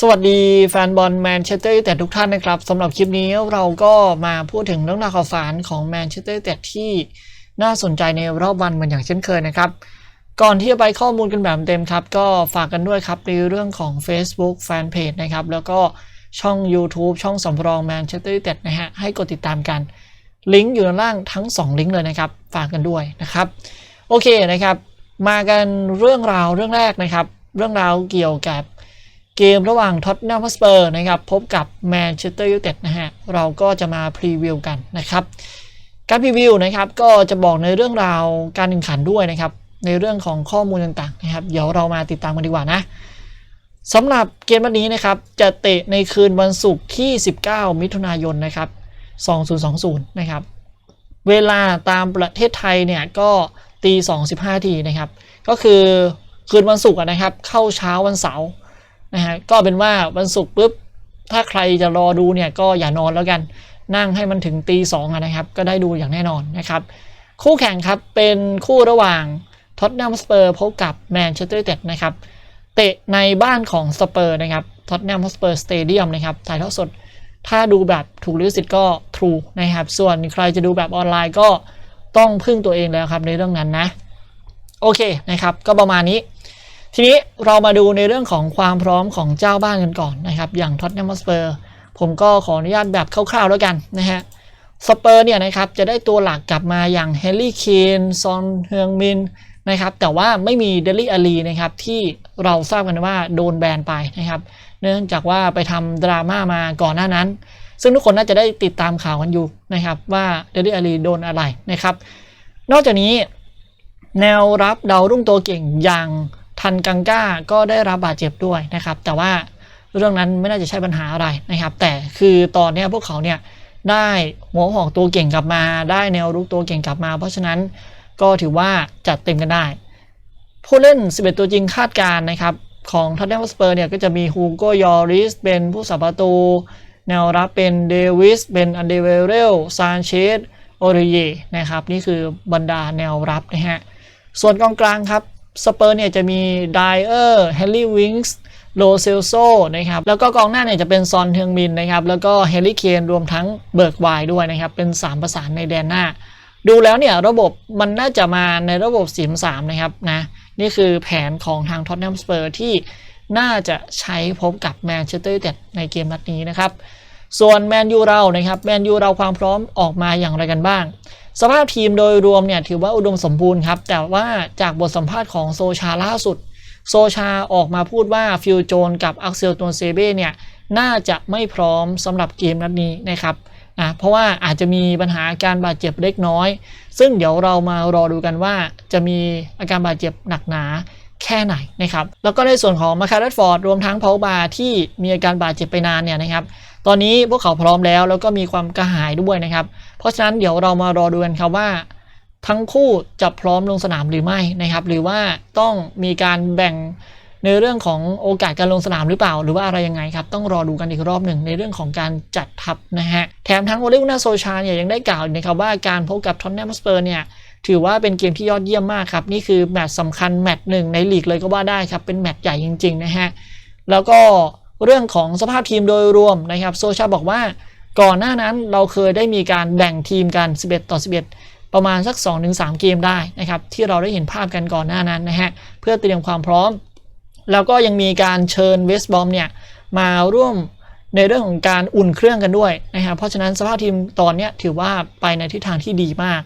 สวัสดีแฟนบอลแมนเชสเตอร์ยูไนเต็ดทุกท่านนะครับสำหรับคลิปนี้เราก็มาพูดถึงเรื่องราวข่าวสารของแมนเชสเตอร์ยูไนเต็ดที่น่าสนใจในรอบวันเหมือนอย่างเช่นเคยนะครับ ก่อนที่จะไปข้อมูลกันแบบเต็มครับ ก็ฝากกันด้วยครับในเรื่องของ Facebook Fanpage นะครับแล้วก็ช่อง YouTube ช่องสำรองแมนเชสเตอร์ยูไนเต็ดนะฮะให้กดติดตามกัน ลิงก์อยู่ด้านล่างทั้ง 2 ลิงก์เลยนะครับฝากกันด้วยนะครับโอเคนะครับ มากันเรื่องราวเรื่องแรกนะครับ เรื่องราวเกี่ยวกับ เกมระหว่างท็อตแนมฮอสเปอร์นะครับพบกับแมนเชสเตอร์ยูไนเต็ดนะฮะเราก็จะมาพรีวิวกันนะครับการพรีวิวนะครับก็จะบอกในเรื่องราวการแข่งขันด้วยนะครับในเรื่องของข้อมูลต่างๆนะครับเดี๋ยวเรามาติดตามกันดีกว่านะสำหรับเกมวันนี้นะครับจะเตะในคืนวันศุกร์ที่ 19 มิถุนายนนะครับ2020นะครับเวลาตามประเทศไทยเนี่ยก็ตี2.15ทีนะครับก็คือคืนวันศุกร์นะครับเข้าเช้าวันเสาร์ นะฮะก็เป็นว่าวันศุกร์ปุ๊บถ้าใครจะรอดูเนี่ยก็อย่านอนแล้วกันนั่งให้มันถึงตีสองนะครับ ก็ได้ดูอย่างแน่นอนนะครับ คู่แข่งครับเป็นคู่ระหว่างท็อตแนมสเปอร์พบกับแมนเชสเตอร์ยูไนเต็ดนะครับเตะในบ้านของสเปอร์นะครับท็อตแนมสเปอร์สเตเดียมนะครับถ่ายทอดสด ถ้าดูแบบถูกลิขสิทธิ์ก็ True นะครับ ส่วนใครจะดูแบบออนไลน์ก็ต้องพึ่งตัวเองแล้วครับในเรื่องนั้นนะ โอเคนะครับ ก็ประมาณนี้ ทีนี้เรามาดูในเรื่องของความพร้อมของเจ้าบ้านกันก่อนนะครับ อย่างท็อตแนมสเปอร์ผมก็ขออนุญาตแบบคร่าวๆแล้วกันนะฮะสเปอร์เนี่ยนะครับจะได้ตัวหลักกลับมาอย่างเฮนรี่เคนซอนเฮืองมินนะครับแต่ว่าไม่มีเดลี่อาลีนะครับที่เราทราบกันว่าโดนแบนไปนะครับ เนื่องจากว่าไปทำดราม่ามาก่อนหน้านั้น ซึ่งทุกคนน่าจะได้ติดตามข่าวกันอยู่นะครับว่าเดลี่อาลีโดนอะไรนะครับ นอกจากนี้แนวรับดาวรุ่งตัวเก่งอย่าง ทันกังก้าก็ได้รับบาดเจ็บด้วยนะครับ แต่ว่าเรื่องนั้นไม่น่าจะใช่ปัญหาอะไรนะครับ แต่คือตอนนี้พวกเขาเนี่ยได้หัวหอกตัวเก่งกลับมา ได้แนวรุกตัวเก่งกลับมา เพราะฉะนั้นก็ถือว่าจัดเต็มกันได้ ผู้เล่น 11 ตัวจริงคาดการณ์นะครับของท็อตแนมสเปอร์เนี่ยก็จะมีฮูโกยอริสเป็นผู้สับประตู แนวรับเป็นเดวิสเป็นอันเดเวเรลซานเชสโอริเยนะครับ นี่คือบรรดาแนวรับนะฮะ ส่วนกองกลางครับ สเปอร์เนี่ยจะมีไดเออร์เฮนรี่วิงส์โลเซลโซนะครับ แล้วก็กองหน้าเนี่ยจะเป็นซอนเทืองมินนะครับ แล้วก็เฮนรี่เคนรวมทั้งเบิร์กไวด้วยนะครับ เป็น 3 ประสานในแดนหน้า ดูแล้วเนี่ยระบบมันน่าจะมาในระบบ4 3นะครับนะ นี่คือแผนของทางท็อตแนมสเปอร์ที่น่าจะใช้พบกับแมนเชสเตอร์ยูไนเต็ดในเกมนัดนี้นะครับ ส่วนแมนยูเรานะครับ แมนยูเราความพร้อมออกมาอย่างไรกันบ้าง สภาพทีมโดยรวมเนี่ยถือว่าอุดมสมบูรณ์ครับ แต่ว่าจากบทสัมภาษณ์ของโซชาล่าสุด โซชาออกมาพูดว่าฟิลโจนกับอักเซลตัวเซเบ้เนี่ยน่าจะไม่พร้อมสำหรับเกมนัดนี้นะครับนะเพราะว่าอาจจะมีปัญหาการบาดเจ็บเล็กน้อย ซึ่งเดี๋ยวเรามารอดูกันว่าจะมีอาการบาดเจ็บหนักหนา แค่ไหนนะครับ แล้วก็ในส่วนของมาคาร์ดฟอร์ดรวมทั้งเพาบาที่มีอาการบาดเจ็บไปนานเนี่ยนะครับ ตอนนี้พวกเขาพร้อมแล้ว แล้วก็มีความกระหายด้วยนะครับ เพราะฉะนั้นเดี๋ยวเรามารอดูกันครับว่า ทั้งคู่จะพร้อมลงสนามหรือไม่นะครับ หรือว่าต้องมีการแบ่ง ในเรื่องของโอกาสการลงสนามหรือเปล่า หรือว่าอะไรยังไงครับ ต้องรอดูกันอีกรอบหนึ่งในเรื่องของการจัดทัพนะฮะ แถมทั้งโอเลกุนาโซชาเนี่ยยังได้กล่าวนะครับว่าการพบกับทอนแนมสเปอร์เนี่ยถือว่าเป็นเกมที่ยอดเยี่ยมมากครับ นี่คือแมตช์สำคัญแมตช์หนึ่งในลีกเลยก็ว่าได้ครับ เป็นแมตช์ใหญ่จริงๆนะฮะแล้วก็เรื่องของสภาพทีมโดยรวมนะครับโซชาบอกว่าก่อนหน้านั้นเราเคยได้มีการแบ่งทีมกัน 11 ต่อ 11 ประมาณสัก 2-3 เกมได้นะครับที่เราได้เห็นภาพกันก่อนหน้านั้นนะฮะเพื่อเตรียมความพร้อม แล้วก็ยังมีการเชิญเวสบอมเนี่ยมาร่วมในเรื่องของการอุ่นเครื่องกันด้วยนะครับเพราะฉะนั้นสภาพทีมตอนนี้ถือว่าไปในทิศทางที่ดีมาก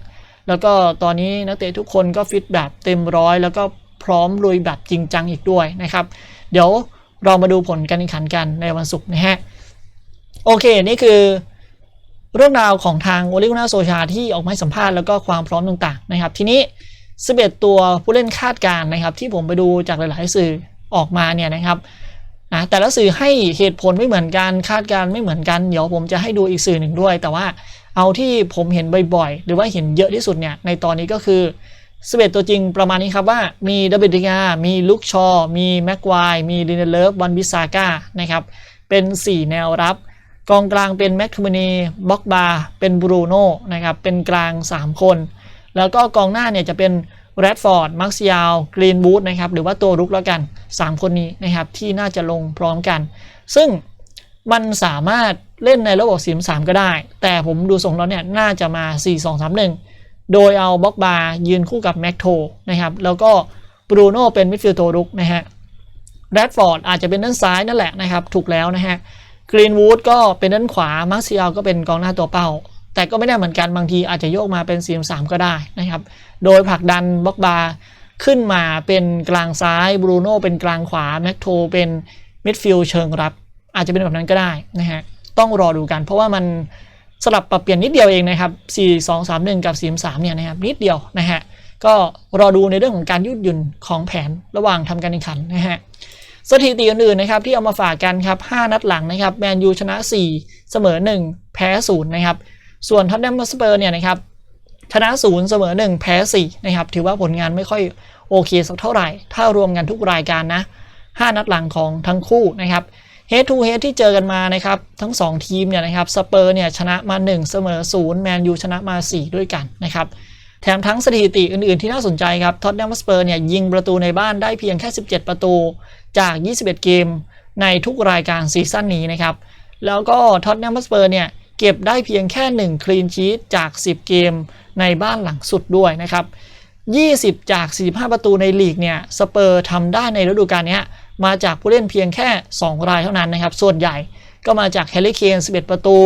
แล้วก็ตอนนี้นักเตะทุกคนก็ฟิตแบบเต็มร้อยแล้วก็พร้อมลุยแบบจริงจังอีกด้วยนะครับ เดี๋ยวเรามาดูผลการแข่งขันกันในวันศุกร์นะฮะโอเค นี่คือเรื่องราวของทางโอลิกุนาโซชาที่ออกมาสัมภาษณ์แล้วก็ความพร้อมต่างๆนะครับ ทีนี้ 11 ตัวผู้เล่นคาดการณ์นะครับที่ผมไปดูจากหลาย ๆ สื่อ ออกมาเนี่ยนะครับนะแต่ละสื่อให้เหตุผลไม่เหมือนกันคาดการณ์ไม่เหมือนกัน เดี๋ยวผมจะให้ดูอีกสื่อหนึ่งด้วย แต่ว่าเอาที่ผมเห็นบ่อยๆ หรือว่าเห็นเยอะที่สุดเนี่ยในตอนนี้ก็คือ11ตัวจริงประมาณนี้ครับว่ามีดับเบิลดิงามีลุกชอ มีแม็กควายมีลินเดเลฟวันบิซาก้านะครับเป็น 4 แนวรับ กองกลางเป็นแม็กทูมนีบ็อกบาเป็นบรูโน่นะครับเป็นกลาง 3 คน แล้วก็กองหน้าเนี่ยจะเป็น แรดฟอร์ด มักซิยาลกรีนวูดนะครับหรือว่าตัวรุกแล้วกัน 3 คนนี้นะครับที่น่าจะลงพร้อมกัน ซึ่งมันสามารถเล่นในระบบ4 3ก็ได้ แต่ผมดูทรงแล้วเนี่ยน่าจะมา 4 2 3 1 โดยเอาบ็อกบาร์ยืนคู่กับแม็กโทนะครับแล้วก็บรูโน่เป็นมิดฟิลด์ตัวรุกนะฮะแรดฟอร์ดอาจจะเป็นด้านซ้ายนั่นแหละนะครับถูกแล้วนะฮะกรีนวูดก็เป็นด้านขวามักซิยาลก็เป็นกองหน้าตัวเป้าแต่ก็ไม่ได้เหมือนกันบางทีอาจจะโยกมาเป็น4 3ก็ได้นะครับ โดยผลักดันบ็อกบาขึ้นมาเป็นกลางซ้ายบรูโน่เป็นกลางขวาแม็กโทเป็นมิดฟิลด์เชิงรับ อาจจะเป็นแบบนั้นก็ได้นะฮะต้องรอดูกัน เพราะว่ามันสลับปรับเปลี่ยนนิดเดียวเองนะครับ 4 2 3 1 กับ 4 3 เนี่ยนะครับนิดเดียวนะฮะก็รอดูในเรื่องของการยืดหยุ่นของแผนระหว่างทำการแข่งขันนะฮะสถิติอื่นๆนะครับที่เอามาฝากกันครับ5นัดหลังนะครับแมนยูชนะ 4 เสมอ 1 แพ้ 0 นะครับ ส่วนท็อตแนมสเปอร์เนี่ยนะครับ ชนะศูนย์เสมอหนึ่งแพ้สี่นะครับถือว่าผลงานไม่ค่อยโอเคสักเท่าไหร่ ถ้ารวมกันทุกรายการนะ 5 นัดหลังของทั้งคู่นะครับเฮดทูเฮดที่เจอกันมานะครับทั้ง 2 ทีมเนี่ยนะครับสเปอร์เนี่ยชนะมา 1 เสมอ0แมนยูชนะมา 4 ด้วยกันนะครับแถมทั้งสถิติอื่นๆที่น่าสนใจครับท็อตแนมสเปอร์เนี่ยยิงประตูในบ้านได้เพียงแค่ 17 ประตูจาก 21 เกมในทุกรายการซีซั่นนี้นะครับแล้วก็ท็อตแนมสเปอร์เนี่ย เก็บได้เพียงแค่ 1 คลีนชีตจาก 10 เกมในบ้านหลังสุดด้วยนะครับ 20 จาก 45 ประตูในลีกเนี่ยสเปอร์ทำได้ในฤดูกาลนี้มาจากผู้เล่นเพียงแค่ 2 รายเท่านั้นนะครับ ส่วนใหญ่ก็มาจากแฮร์รี่เคน11 ประตู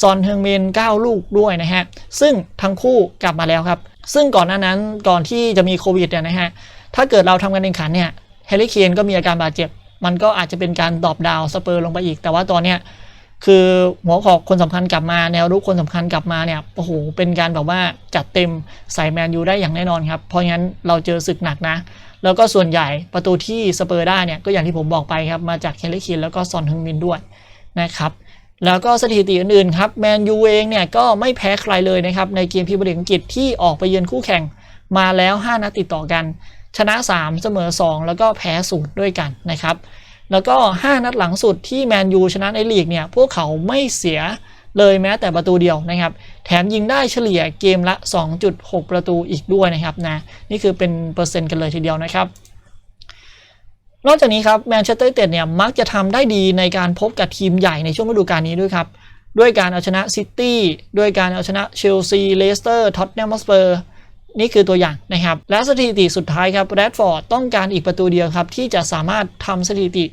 ซอนเฮงเมน 9 ลูกด้วยนะฮะ ซึ่งทั้งคู่กลับมาแล้วครับ ซึ่งก่อนหน้านั้นก่อนที่จะมีโควิดเนี่ยนะฮะ ถ้าเกิดเราทำการแข่งขันเนี่ยแฮร์รี่เคนก็มีอาการบาดเจ็บ มันก็อาจจะเป็นการดรอปดาวสเปอร์ลงไปอีก แต่ว่าตอนเนี้ย คือหัวขอกคนสำคัญกลับมาแนวรุกคนสำคัญกลับมาเนี่ยโอ้โหเป็นการแบบว่าจัดเต็มใส่แมนยูได้อย่างแน่นอนครับเพราะงั้นเราเจอศึกหนักนะ แล้วก็ส่วนใหญ่ประตูที่สเปอร์ได้เนี่ยก็อย่างที่ผมบอกไปครับมาจากเคลลี่คินแล้วก็ซอนฮึงมินด้วยนะครับแล้วก็สถิติอื่นๆครับแมนยูเองเนี่ยก็ไม่แพ้ใครเลยนะครับในเกมพรีเมียร์ลีกอังกฤษที่ออกไปเยือนคู่แข่งมาแล้ว 5 นัดติดต่อกัน ชนะ 3 เสมอ 2 แล้วก็แพ้ศูนย์ด้วยกันนะครับ แล้วก็ 5 นัดหลังสุดที่แมนยูชนะในลีกเนี่ยพวกเขาไม่เสียเลยแม้แต่ประตูเดียวนะครับ แถมยิงได้เฉลี่ยเกมละ 2.6 ประตูอีกด้วยนะครับนะนี่คือเป็นเปอร์เซ็นต์กันเลยทีเดียวนะครับ นอกจากนี้ครับแมนเชสเตอร์ยูไนเต็ดเนี่ยมักจะทำได้ดีในการพบกับทีมใหญ่ในช่วงฤดูกาลนี้ด้วยครับด้วยการเอาชนะซิตี้ด้วยการเอาชนะเชลซีเลสเตอร์ท็อตแนมสเปอร์ นี่คือตัวอย่างนะครับ และสถิติสุดท้ายครับแรดฟอร์ดต้องการอีกประตูเดียวครับ ที่จะสามารถทำสถิติ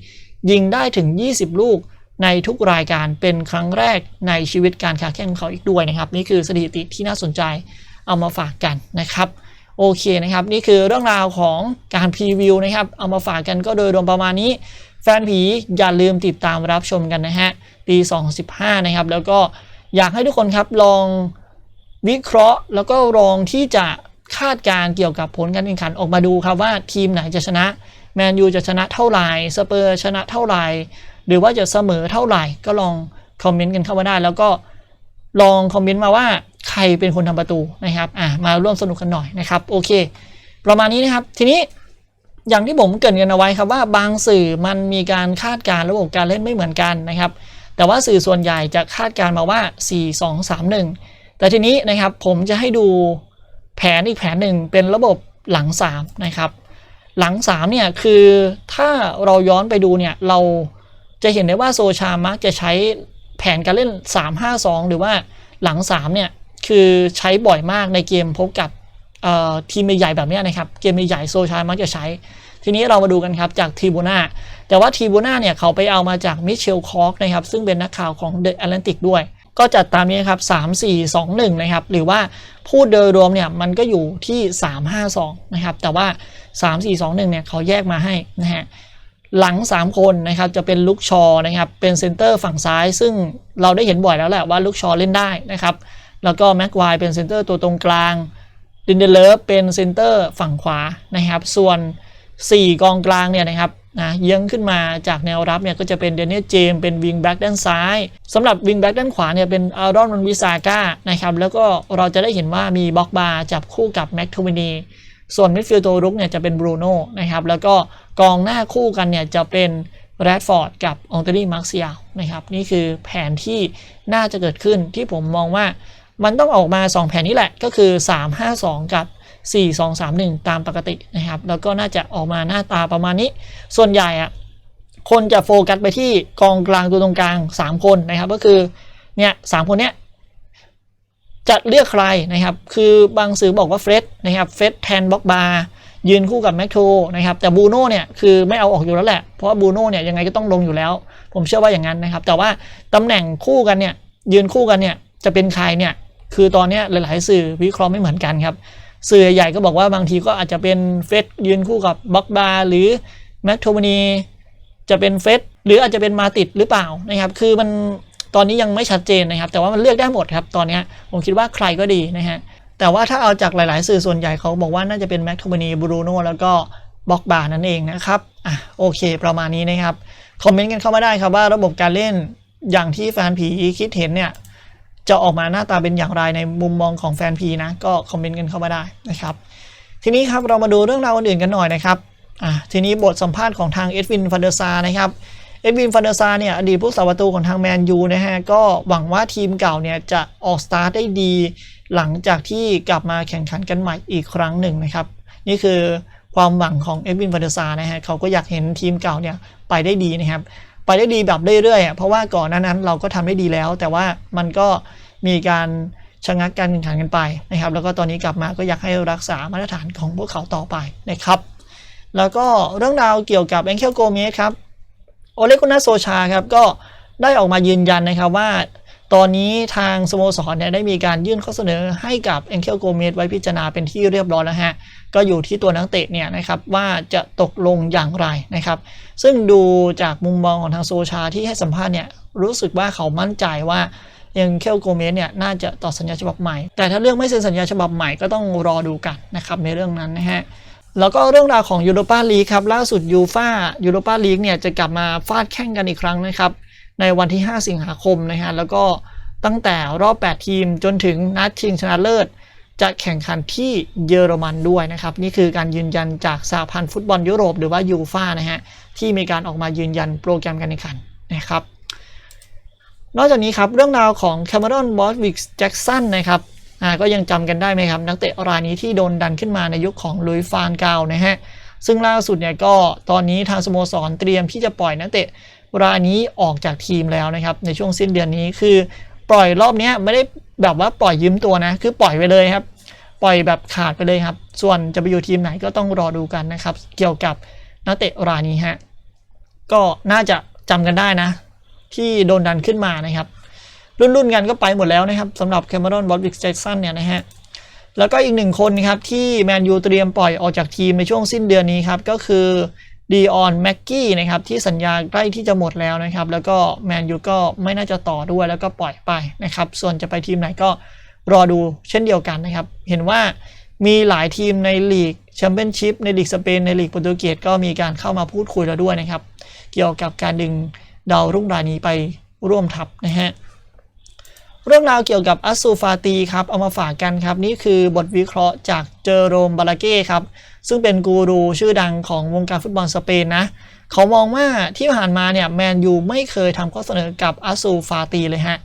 ยิงได้ถึง 20 ลูกในทุกรายการเป็นครั้งแรกในชีวิตการค้าแข่งของเขาอีกด้วยนะครับ นี่คือสถิติที่น่าสนใจเอามาฝากกันนะครับโอเคนะครับ นี่คือเรื่องราวของการพรีวิวนะครับ เอามาฝากกันก็โดยรวมประมาณนี้ แฟนผีอย่าลืมติดตามรับชมกันนะฮะปี2015นะครับ แล้วก็อยากให้ทุกคนครับลองวิเคราะห์แล้วก็ลองที่จะ คาดการเกี่ยวกับผลการแข่งขันออกมาดูครับว่าทีมไหนจะชนะแมนยูจะชนะเท่าไหร่สเปอร์ชนะเท่าไหร่หรือว่าจะเสมอเท่าไหร่ก็ลองคอมเมนต์กันเข้ามาได้ แล้วก็ลองคอมเมนต์มาว่าใครเป็นคนทำประตูนะครับอะมาร่วมสนุกกันหน่อยนะครับโอเค ประมาณนี้นะครับทีนี้อย่างที่ผมเกินกันเอาไว้ครับว่าบางสื่อมันมีการคาดการระบบการเล่นไม่เหมือนกันนะครับ แต่ว่าสื่อส่วนใหญ่จะคาดการมาว่า 4 2 3 1 แต่ทีนี้นะครับผมจะให้ดู แผนอีกแผนหนึ่งเป็นระบบหลัง 3 นะครับ หลัง 3 เนี่ย คือถ้าเราย้อนไปดูเนี่ย เราจะเห็นได้ว่าโซชามักจะใช้แผนการเล่น 3-5-2 หรือว่าหลัง 3 เนี่ย คือใช้บ่อยมากในเกมพบกับทีมใหญ่แบบนี้นะครับ เกมใหญ่โซชามักจะใช้ ทีนี้เรามาดูกันครับจากทีบูนาแต่ว่าทีบูนาเนี่ยเขาไปเอามาจากมิเชลคอร์กนะครับ ซึ่งเป็นนักข่าวของเดอะแอตแลนติกด้วย ก็จัดตามนี้ครับ 3 4 2 1 นะครับ หรือว่าพูดโดยรวมเนี่ยมันก็อยู่ที่ 3 5 2 นะครับ แต่ว่า 3 4 2 1 เนี่ยเขาแยกมาให้นะฮะหลัง 3 คนนะครับจะเป็นลุกชอนะครับเป็นเซนเตอร์ฝั่งซ้าย ซึ่งเราได้เห็นบ่อยแล้วแหละว่าลุกชอเล่นได้นะครับ แล้วก็แม็กควายเป็นเซนเตอร์ตัวตรงกลางดินเดเลฟเป็นเซนเตอร์ฝั่งขวานะครับ ส่วน 4 กองกลางเนี่ยนะครับ นะเยื้องขึ้นมาจากแนวรับเนี่ยก็จะเป็นเดนเนียเจมเป็นวิงแบ็กด้านซ้ายสำหรับวิงแบ็กด้านขวาเนี่ยเป็นอารอนมันวิซาก้านะครับแล้วก็เราจะได้เห็นว่ามีบ็อกบาร์จับคู่กับแม็กทูมินีส่วนมิดฟิลด์ตัวรุกเนี่ยจะเป็นบรูโน่นะครับแล้วก็กองหน้าคู่กันเนี่ยจะเป็นแรดฟอร์ดกับองเตอรี่มาร์เซียนะครับนี่คือแผนที่น่าจะเกิดขึ้นที่ผมมองว่ามันต้องออกมา 2 แผนนี้แหละก็คือ 3 5 2 กับ 4 2 3 1 ตามปกตินะครับ แล้วก็น่าจะออกมาหน้าตาประมาณนี้ ส่วนใหญ่อะคนจะโฟกัสไปที่กองกลางตัวตรงกลาง 3 คนนะครับ ก็คือเนี่ยสามคนเนี้ยจะเลือกใครนะครับ คือบางสื่อบอกว่าเฟรดนะครับเฟรดแทนบ็อกบายืนคู่กับแมคโทนะครับ แต่บูโน่เนี่ยคือไม่เอาออกอยู่แล้วแหละ เพราะว่าบูโน่เนี่ยยังไงก็ต้องลงอยู่แล้ว ผมเชื่อว่าอย่างนั้นนะครับ แต่ว่าตำแหน่งคู่กันเนี่ยยืนคู่กันเนี่ยจะเป็นใครเนี่ยคือตอนนี้หลาย ๆ สื่อวิเคราะห์ไม่เหมือนกันครับ สื่อใหญ่ก็บอกว่าบางทีก็อาจจะเป็นเฟสยืนคู่กับบล็อกบาหรือแมคโทมนีจะเป็นเฟสหรืออาจจะเป็นมาติดหรือเปล่านะครับ คือมันตอนนี้ยังไม่ชัดเจนนะครับ แต่ว่ามันเลือกได้หมดครับตอนนี้ผมคิดว่าใครก็ดีนะฮะแต่ว่าถ้าเอาจากหลาย ๆ สื่อส่วนใหญ่เขาบอกว่าน่าจะเป็นแมคโทมนีบรูโนแล้วก็บล็อกบานั่นเองนะครับอะโอเค ประมาณนี้นะครับคอมเมนต์กันเข้ามาได้ครับว่าระบบการเล่นอย่างที่แฟนผีคิดเห็นเนี่ย จะออกมาหน้าตาเป็นอย่างไรในมุมมองของแฟนพีนะ ก็คอมเมนต์กันเข้ามาได้นะครับ ทีนี้ครับเรามาดูเรื่องราวอื่นกันหน่อยนะครับอะทีนี้บทสัมภาษณ์ของทางเอ็ดวินฟันเดอร์ซานะครับเอ็ดวินฟันเดอร์ซาเนี่ยอดีตผู้สาประตูของทางแมนยูนะฮะก็หวังว่าทีมเก่าเนี่ยจะออกสตาร์ทได้ดี หลังจากที่กลับมาแข่งขันกันใหม่อีกครั้งหนึ่งนะครับ นี่คือความหวังของเอ็ดวินฟันเดอร์ซานะฮะเขาก็อยากเห็นทีมเก่าเนี่ยไปได้ดีนะครับ ไปได้ดีแบบเรื่อยๆเพราะว่าก่อนนั้นเราก็ทำได้ดีแล้ว แต่ว่ามันก็มีการชะงักการแข่งขันกันไปนะครับ แล้วก็ตอนนี้กลับมาก็อยากให้รักษามาตรฐานของพวกเขาต่อไปนะครับ แล้วก็เรื่องราวเกี่ยวกับแองเคลโกเมสครับโอเลกุนาโซชาครับก็ได้ออกมายืนยันนะครับว่า ตอนนี้ทางสโมสรเนี่ยได้มีการยื่นข้อเสนอให้กับแองเคลโกเมสไว้พิจารณาเป็นที่เรียบร้อยแล้วฮะ ก็อยู่ที่ตัวนักเตะเนี่ยนะครับว่าจะตกลงอย่างไรนะครับ ซึ่งดูจากมุมมองของทางโซชาที่ให้สัมภาษณ์เนี่ยรู้สึกว่าเขามั่นใจว่ายังเคลโกเมสเนี่ยน่าจะต่อสัญญาฉบับใหม่ แต่ถ้าเรื่องไม่เซ็นสัญญาฉบับใหม่ก็ต้องรอดูกันนะครับในเรื่องนั้นนะฮะแล้วก็เรื่องราวของยูโรปาลีกครับล่าสุดยูฟายูโรปาลีกเนี่ยจะกลับมาฟาดแข่งกันอีกครั้งนะครับ ในวันที่ 5 สิงหาคมนะฮะแล้วก็ตั้งแต่รอบ 8 ทีมจนถึงนัดชิงชนะเลิศ จะแข่งขันที่เยอรมันด้วยนะครับ นี่คือการยืนยันจากสหพันธ์ฟุตบอลยุโรปหรือว่ายูฟ่านะฮะที่มีการออกมายืนยันโปรแกรมการแข่งขันนะครับ นอกจากนี้ครับเรื่องราวของแคม e รอนบอสวิกแจ็กสันนะครับก็ยังจำกันได้ไหมครับ นักเตะรายนี้ที่โดนดันขึ้นมาในยุคของลุยฟานกาวนะฮะ ซึ่งล่าสุดเนี่ยก็ตอนนี้ทางสโมสรเตรียมที่จะปล่อยนักเตะรายนี้ออกจากทีมแล้วนะครับ ในช่วงสิ้นเดือนนี้คือปล่อยรอบนี้ไม่ได้แบบว่าปล่อยยืมตัวนะ คือปล่อยไปเลยครับ ปล่อยแบบขาดไปเลยครับ ส่วนจะไปอยู่ทีมไหนก็ต้องรอดูกันนะครับ เกี่ยวกับนักเตะรายนี้ฮะก็น่าจะจำกันได้นะ ที่โดนดันขึ้นมานะครับ รุ่นๆกันก็ไปหมดแล้วนะครับสำหรับแคม e รอนบอสวิกแจ็กสันเนี่ยนะฮะ แล้วก็อีกหนึ่งคนนะครับที่แมนยูเตรียมปล่อยออกจากทีมในช่วงสิ้นเดือนนี้ครับก็คือดีออนแม็กกี้นะครับที่สัญญาใกล้ที่จะหมดแล้วนะครับ แล้วก็แมนยูก็ไม่น่าจะต่อด้วยแล้วก็ปล่อยไปนะครับ ส่วนจะไปทีมไหนก็รอดูเช่นเดียวกันนะครับ เห็นว่ามีหลายทีมในลีกแชมเปี้ยนชิพในลีกสเปนในลีกโปรตุเกสก็มีการเข้ามาพูดคุยแล้วด้วยนะครับ เกี่ยวกับการดึงดาวรุ่งรายนี้ไปร่วมทัพนะฮะ เรื่องราวเกี่ยวกับอัสซูฟาตีครับเอามาฝากกันครับ นี่คือบทวิเคราะห์จากเจอโรมบาลาเก้ครับ ซึ่งเป็นกูรูชื่อดังของวงการฟุตบอลสเปนนะ เขามองว่าที่ผ่านมาเนี่ยแมนยูไม่เคยทำข้อเสนอกับอัสซูฟาตีเลยฮะ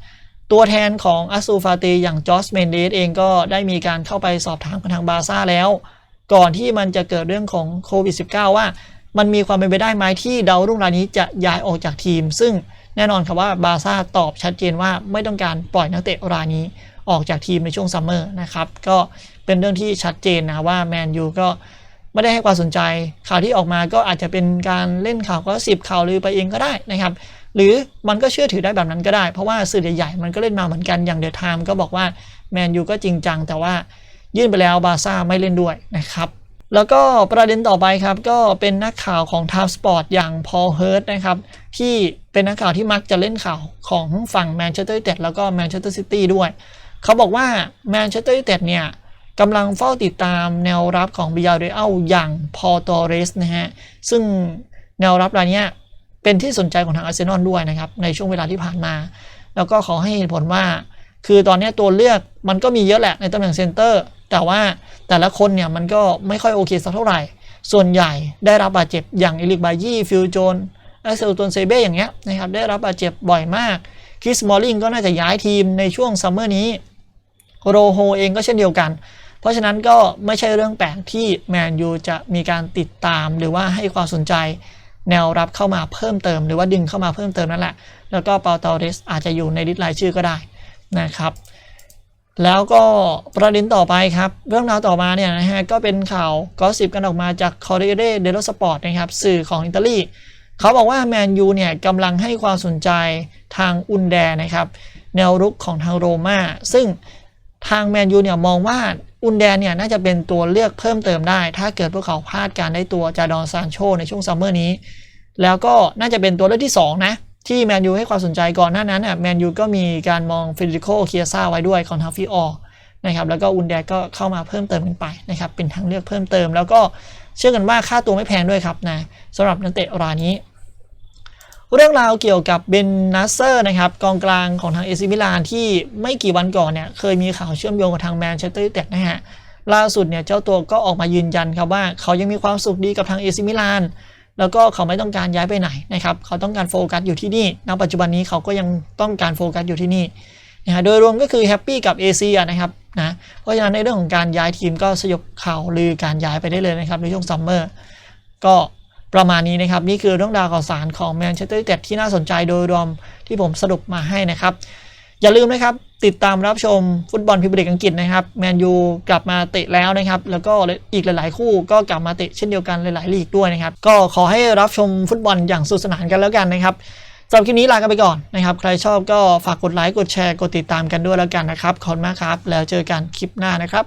ตัวแทนของอัสซูฟาตีอย่างจอร์จเมนเดสเองก็ได้มีการเข้าไปสอบถามกับทางบาร์ซ่าแล้ว ก่อนที่มันจะเกิดเรื่องของโควิด -19 ว่า มันมีความเป็นไปได้ไหมที่ดาวรุ่งรายนี้จะย้ายออกจากทีม ซึ่ง แน่นอนครับว่าบาร์ซ่าตอบชัดเจนว่าไม่ต้องการปล่อยนักเตะรายนี้ออกจากทีมในช่วงซัมเมอร์นะครับก็เป็นเรื่องที่ชัดเจนนะว่าแมนยูก็ไม่ได้ให้ความสนใจข่าวที่ออกมาก็อาจจะเป็นการเล่นข่าวก็สิบข่าวลือไปเองก็ได้นะครับหรือมันก็เชื่อถือได้แบบนั้นก็ได้ เพราะว่าสื่อใหญ่ๆมันก็เล่นมาเหมือนกันอย่างเดอะไทม์ก็บอกว่าแมนยูก็จริงจังแต่ว่ายื่นไปแล้วบาร์ซ่าไม่เล่นด้วยนะครับ แล้วก็ประเด็นต่อไปครับ ก็เป็นนักข่าวของ Time Sport อย่างพอลเฮิร์ตนะครับ ที่เป็นนักข่าวที่มักจะเล่นข่าวของฝั่งแมนเชสเตอร์ยูไนเต็ดแล้วก็แมนเชสเตอร์ซิตี้ด้วย เขาบอกว่าแมนเชสเตอร์ยูไนเต็ดเนี่ยกำลังเฝ้าติดตามแนวรับของบิยาเรอัลอย่างพอตอเรสนะฮะ ซึ่งแนวรับรายเนี้ยเป็นที่สนใจของทางอาร์เซนอลด้วยนะครับ ในช่วงเวลาที่ผ่านมา แล้วก็ขอให้เหตุผลว่า คือตอนนี้ตัวเลือกมันก็มีเยอะแหละในตำแหน่งเซนเตอร์ แต่ว่าแต่ละคนเนี่ยมันก็ไม่ค่อยโอเคสักเท่าไหร่ ส่วนใหญ่ได้รับบาดเจ็บอย่างเอลิกบายี่ฟิลโจนไอเซลตนเซเบ้อย่างเงี้ยนะครับได้รับบาดเจ็บบ่อยมากคริสมอลลิงก็น่าจะย้ายทีมในช่วงซัมเมอร์นี้โรโฮเองก็เช่นเดียวกัน เพราะฉะนั้นก็ไม่ใช่เรื่องแปลกที่แมนยูจะมีการติดตามหรือว่าให้ความสนใจแนวรับเข้ามาเพิ่มเติม หรือว่าดึงเข้ามาเพิ่มเติมนั่นแหละ แล้วก็เปาเตาเรสอาจจะอยู่ในลิสต์รายชื่อก็ได้ นะครับ แล้วก็ประเด็นต่อไปครับ เรื่องราวต่อมาเนี่ยนะฮะก็เป็นข่าวก็สิบกันออกมาจาก Corriere dello Sport นะครับสื่อของอิตาลีเขาบอกว่าแมนยูเนี่ยกำลังให้ความสนใจทางอุนแดนะครับ แนวรุกของทางโรม่าซึ่งทางแมนยูเนี่ยมองว่าอุนแดเนี่ยน่าจะเป็นตัวเลือกเพิ่มเติมได้ ถ้าเกิดพวกเขาพลาดการได้ตัวจาดอนซานโชในช่วงซัมเมอร์นี้ แล้วก็น่าจะเป็นตัวเลือกที่ 2 นะ ที่แมนยูให้ความสนใจก่อนหน้านั้นน่ะแมนยูก็มีการมองฟิลิโคเคียซ่าไว้ด้วยของทางฟิออนะครับแล้วก็อุนแดก็เข้ามาเพิ่มเติมกันไปนะครับเป็นทางเลือกเพิ่มเติม แล้วก็เชื่อกันว่าค่าตัวไม่แพงด้วยครับนะสำหรับนักเตะรายนี้ เรื่องราวเกี่ยวกับเบนนัสเซอร์นะครับกองกลางของทางเอซิมิลานที่ไม่กี่วันก่อนเนี่ยเคยมีข่าวเชื่อมโยงกับทางแมนเชสเตอร์ยูไนเต็ดนะฮะล่าสุดเนี่ยเจ้าตัวก็ออกมายืนยันครับว่าเขายังมีความสุขดีกับทางเอซิมิลาน แล้วก็เขาไม่ต้องการย้ายไปไหนนะครับ เขาต้องการโฟกัสอยู่ที่นี่ณปัจจุบันนี้เขาก็ยังต้องการโฟกัสอยู่ที่นี่นะฮะโดยรวมก็คือแฮปปี้กับเอเชียนะครับนะเพราะฉะนั้นในเรื่องของการย้ายทีมก็สยบข่าวลือการย้ายไปได้เลยนะครับในช่วงซัมเมอร์ก็ประมาณนี้นะครับ นี่คือเรื่องราวข่าวสารของแมนเชสเตอร์ยูไนเต็ดที่น่าสนใจโดยรวมที่ผมสรุปมาให้นะครับ อย่าลืมนะครับ ติดตามรับชมฟุตบอลพรีเมียร์ลีกอังกฤษนะครับแมนยูกลับมาเตะแล้วนะครับ แล้วก็อีกหลาย ๆ คู่ก็กลับมาเตะเช่นเดียวกันหลาย ๆ ลีกด้วยนะครับ ก็ขอให้รับชมฟุตบอลอย่างสุขสนานกันแล้วกันนะครับสำหรับคลิปนี้ลากันไปก่อนนะครับ ใครชอบก็ฝากกดไลค์กดแชร์กดติดตามกันด้วยแล้วกันนะครับขอบคุณมากครับ แล้วเจอกันคลิปหน้านะครับ